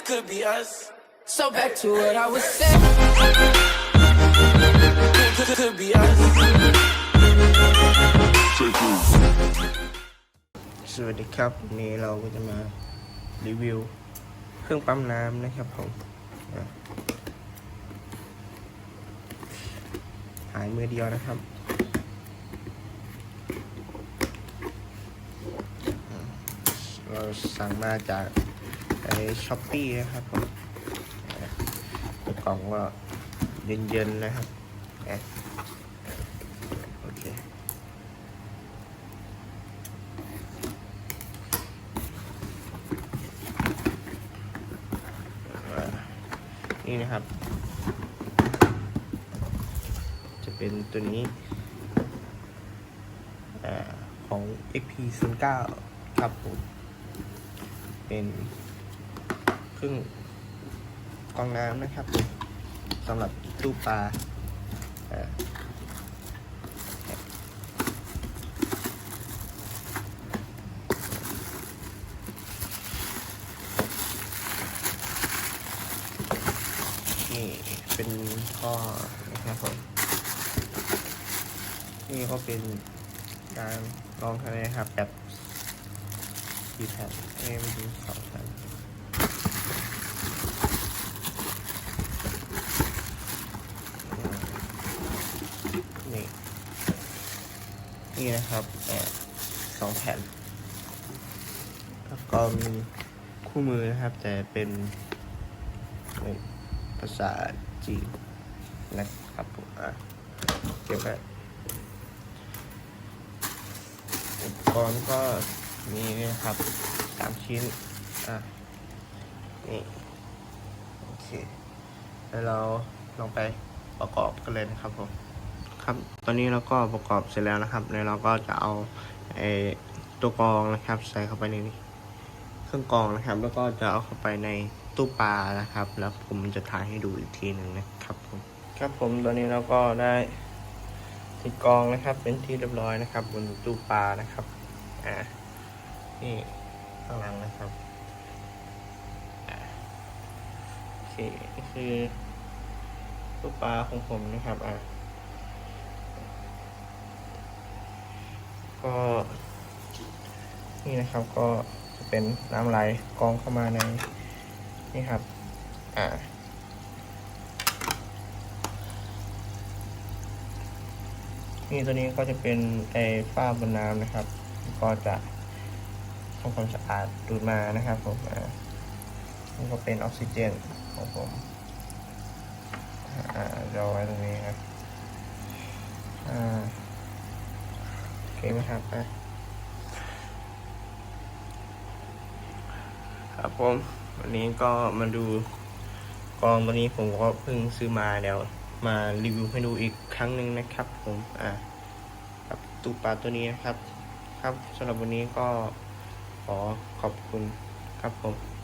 this could be us. So back to what I was saying. Could, could, be us. สวัสดีครับวันนี้เราก็จะมารีวิวเครื่องปั๊มน้ำนะครับผมอะหายมือเดียวนะครับอะเราสั่งมาจาก ไอ้ช้อปปี้นะครับผมกล่องก็เย็นๆนะครับโอเคนี่นะครับ จะเป็นตัวนี้อาของ XP 0 9 ครับผมเป็น ครื่งกองน้ำนะครับสำหรับตู้ปลาอ่านี่เป็นข้อนะครับผมนี่ก็เป็นการลองทะเลครับแบบกี่แผ่นเอ็มดูสองแผ่นนี่ นี่นะครับแอบสองแผ่นแล้วก็มีคู่มือนะครับ แต่เป็นเป็นภาษาจีนนะครับผมอะเก็บไว้อุปกรณ์ก็มีนี่นะครับสามชิ้น อะ นี่ โอเค แล้วเราลองไปประกอบกันเลยนะครับผม ครับ ตอนนี้เราก็ประกอบเสร็จแล้วนะครับแล้วเราก็จะเอาไอ้ตัวกรองนะครับ ใส่เข้าไปในเครื่องกรองนะครับ แล้วก็จะเอาเข้าไปในตู้ปลานะครับ แล้วผมจะถ่ายให้ดูอีกทีหนึ่งนะครับผมครับผมตอนนี้เราก็ได้ติดกรองนะครับ เป็นที่เรียบร้อยนะครับ บนตู้ปลานะครับอ่านี่ข้างหลังนะครับอ่าโอเคคือตู้ปลาของผมนะครับอ่า ก็นี่นะครับก็จะเป็นน้ำไหลกองเข้ามาในนี่ครับ อ่า นี่ตัวนี้ก็จะเป็นไอ้ฝ้าบนน้ำนะครับ ก็จะทำความสะอาดดูดมานะครับผมอ่านี่ก็เป็นออกซิเจนของผมอ่ารอไว้ตรงนี้ครับอ่าโอ เคไหมครับอะครับผม วันนี้ก็มาดูกองตัวนี้ผมก็เพิ่งซื้อมาเดี๋ยวมารีวิวให้ดูอีกครั้งหนึ่งนะครับ ผมอ่าครับตู้ปลาตัวนี้นะครับ ครับสำหรับวันนี้ก็ขอขอบคุณครับผม